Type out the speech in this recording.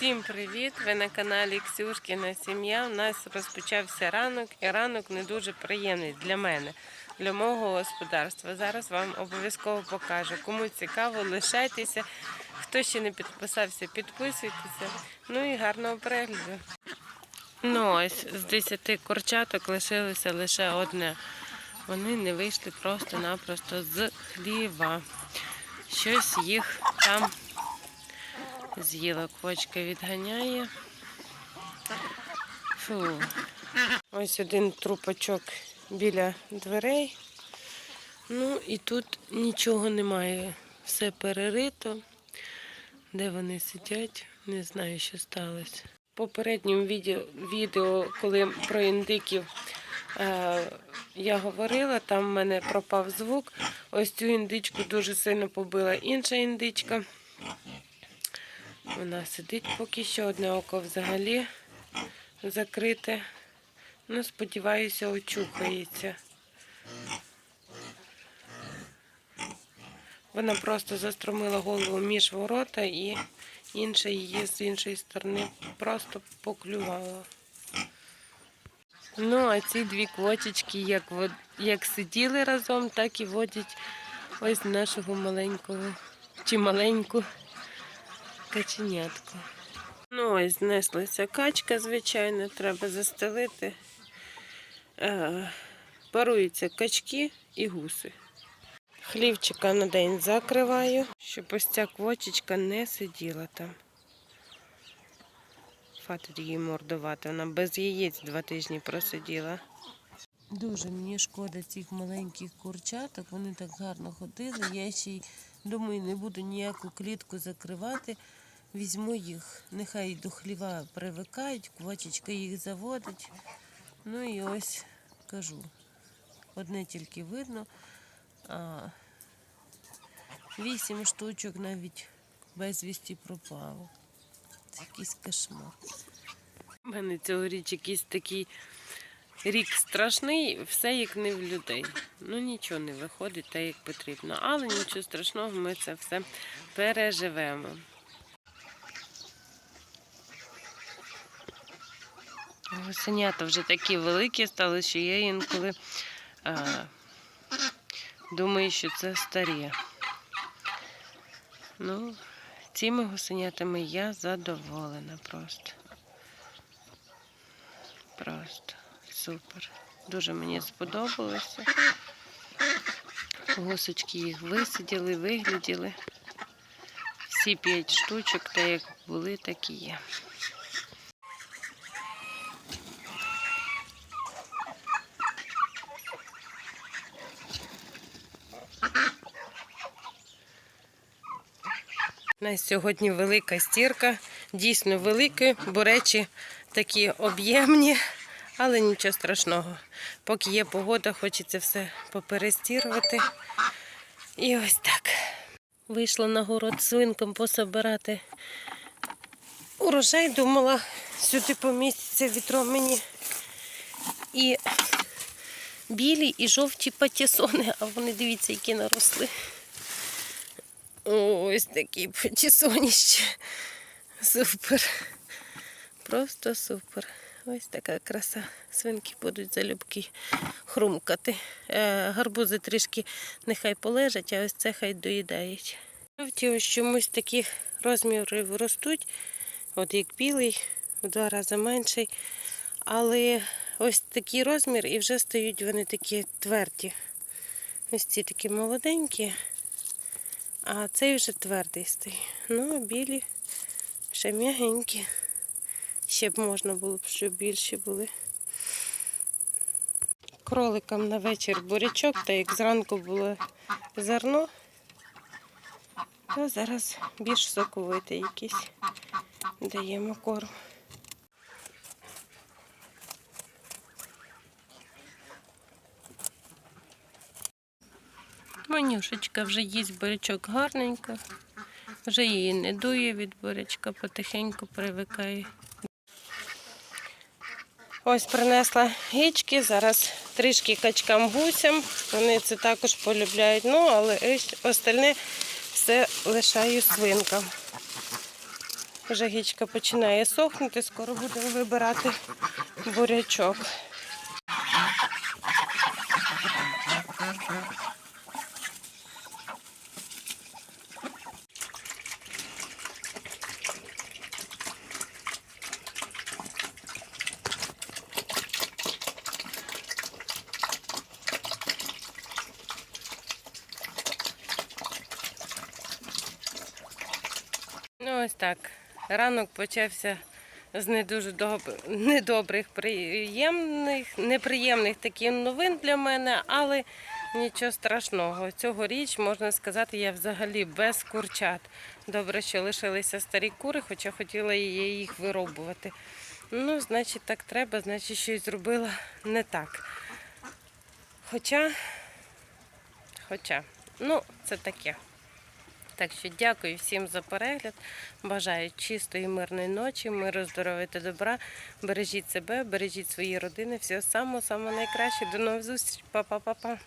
Всім привіт! Ви на каналі Ксюшкіна Сім'я. У нас розпочався ранок, і ранок не дуже приємний для мене, для мого господарства. Зараз вам обов'язково покажу. Кому цікаво, лишайтеся. Хто ще не підписався, підписуйтеся. Ну і гарного перегляду. Ну ось з 10 курчаток лишилося лише одне. Вони не вийшли просто-напросто з хліва. Щось їх там з'їла. Квочка відганяє. Фу. Ось один трупачок біля дверей. Ну і тут нічого немає. Все перерито. Де вони сидять, не знаю, що сталося. В попередньому відео, відео коли про індиків е, я говорила, там в мене пропав звук. Ось цю індичку дуже сильно побила інша індичка. Вона сидить поки що, одне око взагалі закрите. Ну, сподіваюся, очухається. Вона просто застромила голову між ворота і інша її з іншої сторони просто поклювала. Ну, а ці дві квочечки як, як сиділи разом, так і водять ось нашого маленького чи маленьку каченятку. Ну, ось знеслася качка, звичайно, треба застелити. Е, Паруються качки і гуси. Хлівчика на день закриваю, щоб ось ця квочечка не сиділа там. Фатить її мордувати. Вона без яєць два тижні просиділа. Дуже мені шкода цих маленьких курчаток. Вони так гарно ходили. Я ще й думаю, не буду ніяку клітку закривати. Візьму їх, нехай до хліва привикають, квочечка їх заводить. Ну і ось кажу. Одне тільки видно. А вісім штучок навіть безвісті пропало. Це якийсь кошмар. У мене цьогоріч якийсь такий рік страшний, все як не в людей. Ну нічого не виходить так, як потрібно. Але нічого страшного, ми це все переживемо. Гусенята вже такі великі стали, що я інколи а, думаю, що це старі. Ну, цими гусенятами я задоволена просто. Просто супер. Дуже мені сподобалося. Гусочки їх висиділи, вигляділи. Всі п'ять штучок, та як були, так і є. У нас сьогодні велика стірка, дійсно велика, бо речі такі об'ємні, але нічого страшного. Поки є погода, хочеться все поперестірувати. І ось так. Вийшла на город свинком пособирати урожай, думала, сюди поміститься вітро мені. І білі, і жовті патісони, а вони дивіться, які наросли. Ось такі потісоніще. Супер. Просто супер. Ось така краса. Свинки будуть залюбки хрумкати. Е, гарбузи трішки нехай полежать, а ось це хай доїдають. Жовті чомусь таких розмірів ростуть. От як білий, в два рази менший. Але ось такий розмір і вже стають вони такі тверді. Ось ці такі молоденькі. А цей вже твердий стоїть. Ну, а білі ще м'ягенькі. Ще б можна було б, щоб більші були. Кроликам на вечір бурячок, та як зранку було зерно, то зараз більш соковитий якийсь даємо корм. Манюшечка вже їсть бурячок гарненько. Вже її не дує від бурячка, потихеньку привикає. Ось принесла гічки, зараз трішки качкам гусям. Вони це також полюбляють. Ну, але остальне все лишаю свинкам. Вже гічка починає сохнути, скоро будемо вибирати бурячок. Ось так. Ранок почався з не дуже доб... недобрих, приємних, неприємних таких новин для мене, але нічого страшного. Цьогоріч, можна сказати, я взагалі без курчат. Добре, що лишилися старі кури, хоча хотіла я їх виробувати. Ну, значить, так треба, значить, щось зробила не так. Хоча, хоча, ну, це таке. Так що дякую всім за перегляд. Бажаю чистої, мирної ночі, миру, здоров'я та добра. Бережіть себе, бережіть свої родини. Всього самого самого найкраще. До нових зустрічей. Па-па-па-па.